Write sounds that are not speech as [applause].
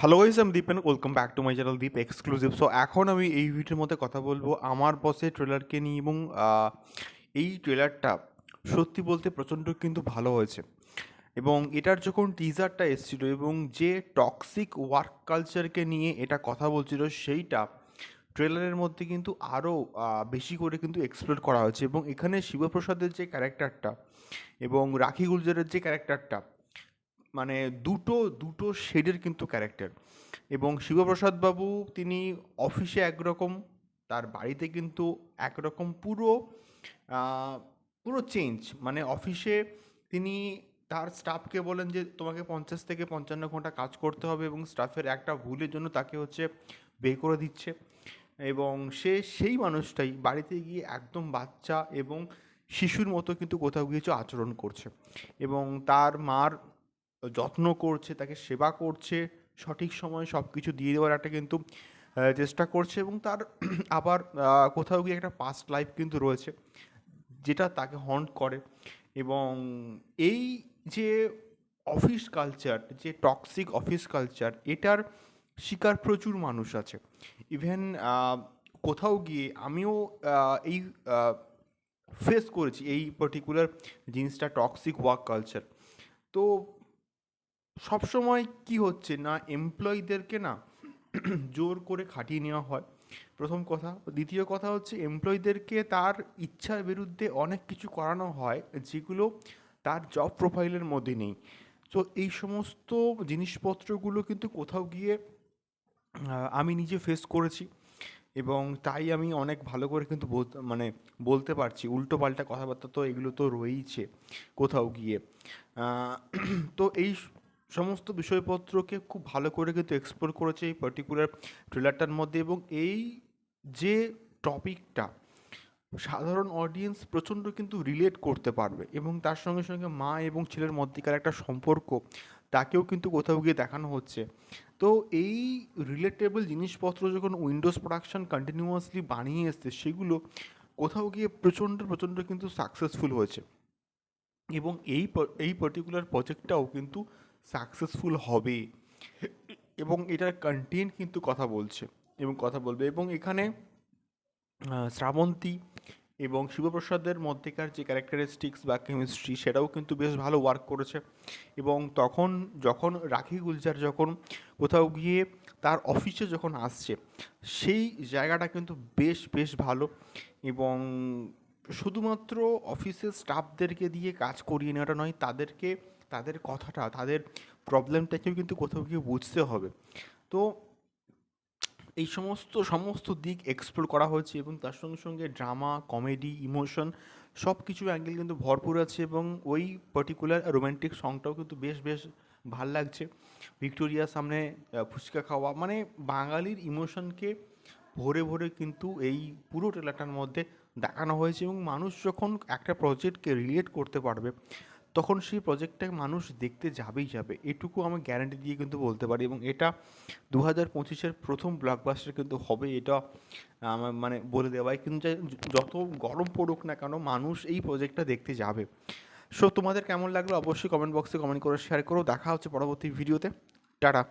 Hello guys আমি Deep and welcome back to my channel Deep exclusive so এখন আমি এই ভিডিওর মধ্যে কথা বলব আমার বসে ট্রেলারকে নিয়ে এবং এই ট্রেলারটা সত্যি বলতে প্রচণ্ড কিন্তু ভালো হয়েছে। এবং এটার যখন টিজারটা এসেছিল এবং যে টক্সিক ওয়ার্ক কালচারকে নিয়ে এটা কথা বলছিল, সেইটা ট্রেলারের মধ্যে কিন্তু আরও বেশি করে কিন্তু এক্সপ্লোর করা হয়েছে। এবং এখানে শিবপ্রসাদের যে ক্যারেক্টারটা এবং রাখি গুলজারের যে ক্যারেক্টারটা মানে দুটো দুটো শেডের কিন্তু ক্যারেক্টার এবং শিবপ্রসাদ বাবু তিনি অফিসে একরকম, তার বাড়িতে কিন্তু একরকম পুরো পুরো চেঞ্জ মানে অফিসে তিনি, তার স্টাফকে বলেন যে, তোমাকে পঞ্চাশ থেকে পঞ্চান্ন ঘণ্টা কাজ করতে হবে এবং স্টাফের একটা ভুলের জন্য তাকে হচ্ছে বে করে দিচ্ছে। এবং সে সেই মানুষটাই বাড়িতে গিয়ে একদম বাচ্চা এবং শিশুর মতো কিন্তু কোথাও কিছু আচরণ করছে। এবং তার মার যত্ন করছে, তাকে সেবা করছে, সঠিক সময়ে সব কিছু দিয়ে দেওয়ার একটা কিন্তু চেষ্টা করছে এবং তার [clears throat] আবার কোথাও গিয়ে একটা পাস্ট লাইফ কিন্তু রয়েছে, যেটা তাকে হন্ট করে এবং এই যে অফিস কালচার যে টক্সিক অফিস কালচার এটার শিকার প্রচুর মানুষ আছে। ইভেন কোথাও গিয়ে আমিও এই ফেস করেছি এই পার্টিকুলার জিনিসটা টক্সিক ওয়ার্ক কালচার তো সবসময় কি হচ্ছে না এমপ্লয়ীদেরকে না [clears throat] জোর করে খাটিয়ে নেওয়া হয়। প্রথম কথা। দ্বিতীয় কথা হচ্ছে এমপ্লয়ীদেরকে তার ইচ্ছার বিরুদ্ধে অনেক কিছু করানো হয় যেগুলো তার জব প্রোফাইলের মধ্যে নেই। তো এই সমস্ত জিনিসপত্রগুলো কিন্তু কোথাও গিয়ে আমি নিজে ফেস করেছি এবং তাই আমি অনেক ভালো করে কিন্তু মানে বলতে পারছি। উল্টো পাল্টা কথাবার্তা তো এগুলো তো রয়েইছে কোথাও গিয়ে। [clears throat] তো এই সমস্ত বিষয়পত্রকে খুব ভালো করে কিন্তু এক্সপ্লোর করেছে এই পার্টিকুলার ট্রেলারটার মধ্যে এবং এই যে টপিকটা সাধারণ অডিয়েন্স প্রচণ্ড কিন্তু রিলেট করতে পারবে এবং তার সঙ্গে সঙ্গে মা এবং ছেলের মধ্যেকার একটা সম্পর্ক তাকেও কিন্তু কোথাও গিয়ে দেখানো হচ্ছে। তো এই রিলেটেবল জিনিসপত্র যখন উইন্ডোজ প্রোডাকশন কন্টিনিউয়াসলি বানিয়ে এসছে, সেগুলো কোথাও গিয়ে প্রচণ্ড প্রচণ্ড কিন্তু সাকসেসফুল হয়েছে। এবং এই এই পার্টিকুলার প্রজেক্টটাও কিন্তু সাকসেসফুল হবে। এবং এটার কন্টেন্ট কিন্তু কথা বলছে। এবং কথা বলবে। এবং এখানে শ্রাবন্তী এবং শিবপ্রসাদের মধ্যেকার যে ক্যারেক্টারিস্টিক্স বা কেমিস্ট্রি সেটাও কিন্তু বেশ ভালো ওয়ার্ক করেছে। এবং তখন যখন রাখি গুলজার যখন কোথাও গিয়ে তার অফিসে যখন আসছে, সেই জায়গাটা কিন্তু বেশ বেশ ভালো। এবং শুধুমাত্র অফিসের স্টাফদেরকে দিয়ে কাজ করিয়ে নেওয়াটা নয়, তাদেরকে তাদের কথাটা, তাদের প্রবলেমটাকেও কিন্তু কোথাও গিয়ে বুঝতে হবে। তো এই সমস্ত সমস্ত দিক এক্সপ্লোর করা হয়েছে এবং তার সঙ্গে সঙ্গে ড্রামা কমেডি ইমোশন সব কিছু অ্যাঙ্গেল কিন্তু ভরপুর আছে এবং ওই পার্টিকুলার রোম্যান্টিক সংটাও কিন্তু বেশ বেশ ভালো লাগছে। ভিক্টোরিয়ার সামনে ফুচকা খাওয়া মানে বাঙালির ইমোশনকে ভরে ভরে কিন্তু এই পুরো ট্রেলারটার মধ্যে দেখানো হয়েছে এবং মানুষ যখন একটা প্রজেক্টকে রিলেট করতে পারবে তখন সেই প্রজেক্টটা মানুষ দেখতে যাবেই যাবে। এটুকু আমি গ্যারান্টি দিয়ে কিন্তু বলতে পারি এবং এটা দু হাজার পঁচিশের প্রথম ব্লকবাস্টার কিন্তু হবে এটা আমার মানে বলে দেওয়াই কিন্তু যত গরম পড়ুক না কেন মানুষ এই প্রজেক্টটা দেখতে যাবে। সো তোমাদের কেমন লাগল? অবশ্যই কমেন্ট বক্সে কমেন্ট করে শেয়ার করো। দেখা হচ্ছে পরবর্তী ভিডিওতে টাটা।